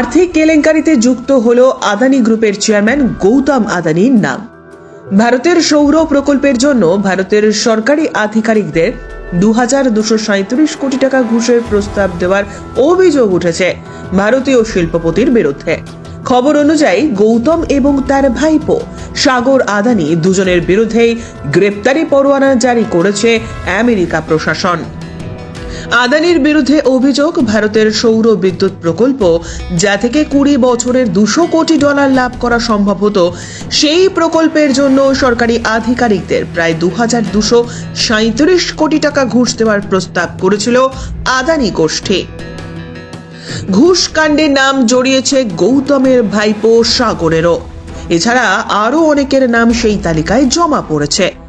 আর্থিক কেলেঙ্কারিতে যুক্ত হল আদানি গ্রুপের চেয়ারম্যান গৌতম আদানির নাম। ভারতের সৌর প্রকল্পের জন্য ভারতের সরকারি আধিকারিকদের দু হাজার দুশো সাঁত্রিশ কোটি টাকা ঘুষের প্রস্তাব দেওয়ার অভিযোগ উঠেছে ভারতীয় শিল্পপতির বিরুদ্ধে। খবর অনুযায়ী গৌতম এবং তার ভাইপো সাগর আদানি দুজনের বিরুদ্ধেই গ্রেপ্তারি পরোয়ানা জারি করেছে আমেরিকা প্রশাসন। আদানির বিরুদ্ধে অভিযোগ, ভারতের সৌর বিদ্যুৎ প্রকল্প, যা থেকে কুড়ি বছরের দুশো কোটি ডলার লাভ করা সম্ভব হতো, সেই প্রকল্পের জন্য সরকারি আধিকারিকদের প্রায় দু হাজার দুশো সাঁত্রিশ কোটি টাকা ঘুষ দেওয়ার প্রস্তাব করেছিল আদানি গোষ্ঠী। ঘুষ কাণ্ডে নাম জড়িয়েছে গৌতমের ভাইপো সাগরেরও। এছাড়া আরও অনেকের নাম সেই তালিকায় জমা পড়েছে।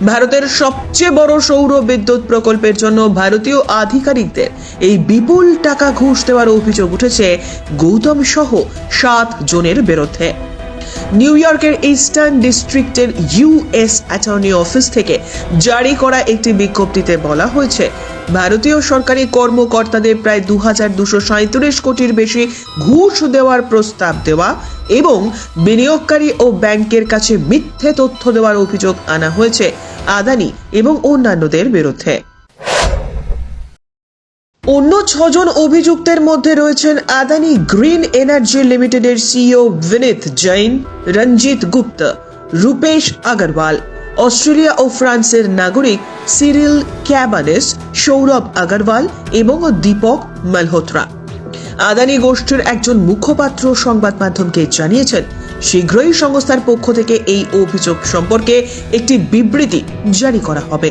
ভারতের সবচেয়ে বড় সৌর বিদ্যুৎ প্রকল্পের জন্য ভারতীয় আধিকারিকদের এই বিপুল টাকা ঘুষ দেওয়ার অভিযোগ উঠেছে গৌতম সহ সাত জনের বিরুদ্ধে। নিউ ইয়র্কের ইস্টার্ন ডিস্ট্রিক্টের ইউএস অ্যাটর্নি অফিস থেকে জারি করা একটি বিজ্ঞপ্তিতে বলা হয়েছে, ভারতীয় সরকারি কর্মকর্তাদের প্রায় দু হাজার দুশো সাঁত্রিশ কোটির বেশি ঘুষ দেওয়ার প্রস্তাব দেওয়া এবং বিনিয়োগকারী ও ব্যাংকের কাছে মিথ্যে তথ্য দেওয়ার অভিযোগ আনা হয়েছে আদানি এবং অন্যান্যদের বিরুদ্ধে। অন্য ছজন অভিযুক্তের মধ্যে রয়েছেন আদানি গ্রিন এনার্জি লিমিটেডের সিইও বিনীত জৈন, রঞ্জিত গুপ্ত, রূপেশ আগরওয়াল, অস্ট্রেলিয়া ও ফ্রান্সের নাগরিক সিরিল ক্যাবানেস, সৌরভ আগরওয়াল এবং দীপক মালহোত্রা। আদানি গোষ্ঠীর একজন মুখপাত্র সংবাদ মাধ্যমকে জানিয়েছেন, শীঘ্রই সংস্থার পক্ষ থেকে এই অভিযোগ সম্পর্কে একটি বিবৃতি জারি করা হবে।